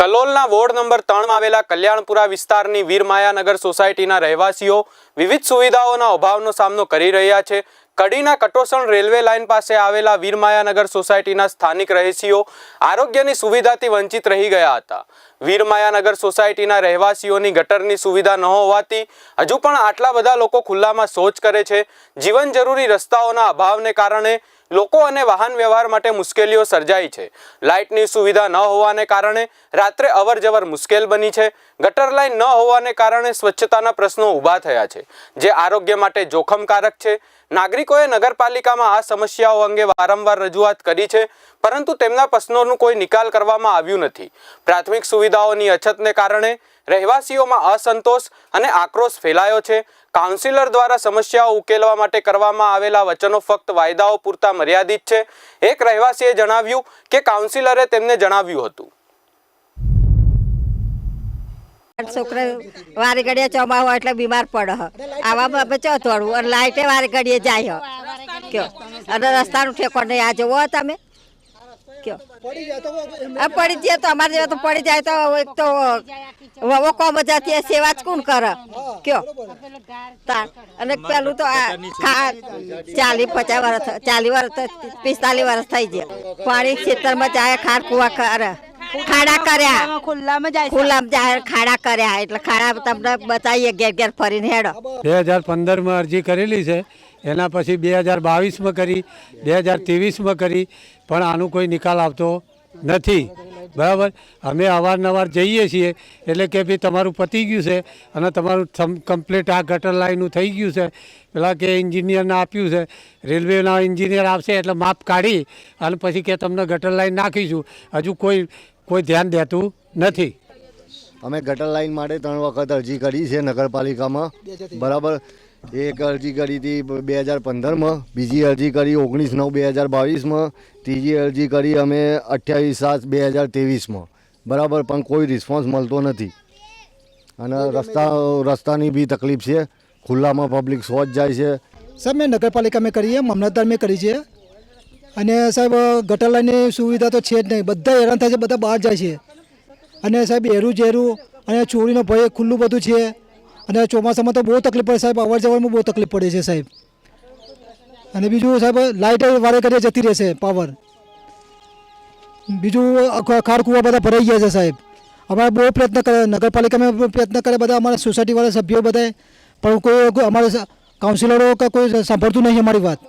કલોલના ward number ત્રણમાં આવેલા કલ્યાણપુરા વિસ્તારની વીરમાયાનગર સોસાયટીના રહેવાસીઓ વિવિધ સુવિધાઓના અભાવનો સામનો કરી રહ્યા છે. કડીના કટોસણ રેલવે લાઇન પાસે આવેલા વીરમાયાનગર સોસાયટીના સ્થાનિક રહેશીઓ આરોગ્યની સુવિધાથી વંચિત રહી ગયા હતા. વીરમાયાનગર સોસાયટીના રહેવાસીઓની ગટરની સુવિધા ન હોવાથી હજુ પણ આટલા બધા લોકો ખુલ્લામાં શૌચ કરે છે. જીવન જરૂરી રસ્તાઓના અભાવને કારણે લોકો અને વાહન વ્યવહાર માટે મુશ્કેલીઓ સર્જાઈ છે. લાઇટની સુવિધા ન હોવાને કારણે રાત્રે અવરજવર મુશ્કેલ બની છે. ગટર લાઇન ન હોવાને કારણે સ્વચ્છતાના પ્રશ્નો ઊભા થયા છે, જે આરોગ્ય માટે જોખમકારક છે. નાગરિકોએ નગરપાલિકામાં આ સમસ્યાઓ અંગે વારંવાર રજૂઆત કરી છે, પરંતુ તેમના પ્રશ્નોનું કોઈ નિકાલ કરવામાં આવ્યું નથી. પ્રાથમિક સુવિધાઓની અછતને કારણે રહેવાસીઓમાં અસંતોષ અને આક્રોશ ફેલાયો છે. કાઉન્સિલર દ્વારા સમસ્યાઓ ઉકેલવા માટે કરવામાં આવેલા વચનો ફક્ત વાયદાઓ પૂરતા મર્યાદિત છે. એક રહેવાસીએ જણાવ્યું કે કાઉન્સિલરે તેમને જણાવ્યું હતું. છોકરા વારે ઘડીએ ચોમા હોય એટલે બીમાર પડે આવામાં અમે ચો થોડું અને લાઇટે વારે ઘડીએ જાય કયો? અને રસ્તાનું ઠેકો નહીં. આ જોવો તમે. કયો? પડી જાય તો અમારે જેવા તો પડી જાય તો એક તો વવો કોમ જતી સેવા જ કોણ કરે? કયો? અને પેલું તો ચાલીસ પચાસ વર્ષ ચાલીસ વર્ષ પિસ્તાલીસ વર્ષ થઈ ગયા. પાણી ખેતરમાં જાય, ખાર કુવા કરે. ખાડા કર્યા. ખુલ્લામાં જાય ખુલ્લામાં જાહેર ખાડા કર્યા. એટલે ખાડા તમને બતાવીએ ઘેર ઘેર ફરીને હેડો. બે હજાર પંદરમાં અરજી કરેલી છે. એના પછી બે હજાર બાવીસમાં કરી બે હજાર ત્રેવીસમાં કરી પણ આનું કોઈ નિકાલ આવતો નથી. બરાબર? અમે અવારનવાર જઈએ છીએ એટલે કે ભાઈ તમારું પતી ગયું છે અને તમારું કમ્પ્લીટ આ ગટર લાઈનનું થઈ ગયું છે. પેલા કે એન્જિનિયરને આપ્યું છે. રેલવેના એન્જિનિયર આવશે એટલે માપ કાઢી અને પછી કે તમને ગટર લાઈન નાખીશું. હજુ કોઈ કોઈ ધ્યાન દેતું નથી. અમે ગટર લાઈન માટે ત્રણ વખત અરજી કરી છે નગરપાલિકામાં. બરાબર. એક અરજી કરી હતી બે હજાર પંદરમાં. બીજી અરજી કરી ઓગણીસ નવ બે હજાર બાવીસમાં. ત્રીજી અરજી કરી અમે અઠ્યાવીસ સાત બે હજાર ત્રેવીસમાં. બરાબર પણ કોઈ રિસ્પોન્સ મળતો નથી. અને રસ્તા રસ્તાની બી તકલીફ છે. ખુલ્લામાં પબ્લિક શોચ જાય છે. સર મેં નગરપાલિકા મેં કરી છે મામલતદાર મેં કરી છે અને સાહેબ ગટર લાઇનની સુવિધા તો છે જ નહીં. બધા હેરાન થાય છે, બધા બહાર જાય છે. અને સાહેબ એરું ઝેરું અને ચોરીનો ભય ખુલ્લું બધું છે. અને ચોમાસામાં તો બહુ તકલીફ પડે સાહેબ. અવર જવરમાં બહુ તકલીફ પડે છે સાહેબ. અને બીજું સાહેબ લાઇટ વારે ઘડીએ જતી રહેશે પાવર. બીજું ખારકુવા ખાર કુવા બધા ભરાઈ ગયા છે સાહેબ. અમારે બહુ પ્રયત્ન કરે, નગરપાલિકામાં પ્રયત્ન કરે, બધા અમારા સોસાયટીવાળા સભ્યો બધાએ. પણ કોઈ અમારા કાઉન્સિલરો કે કોઈ સાંભળતું નહીં અમારી વાત.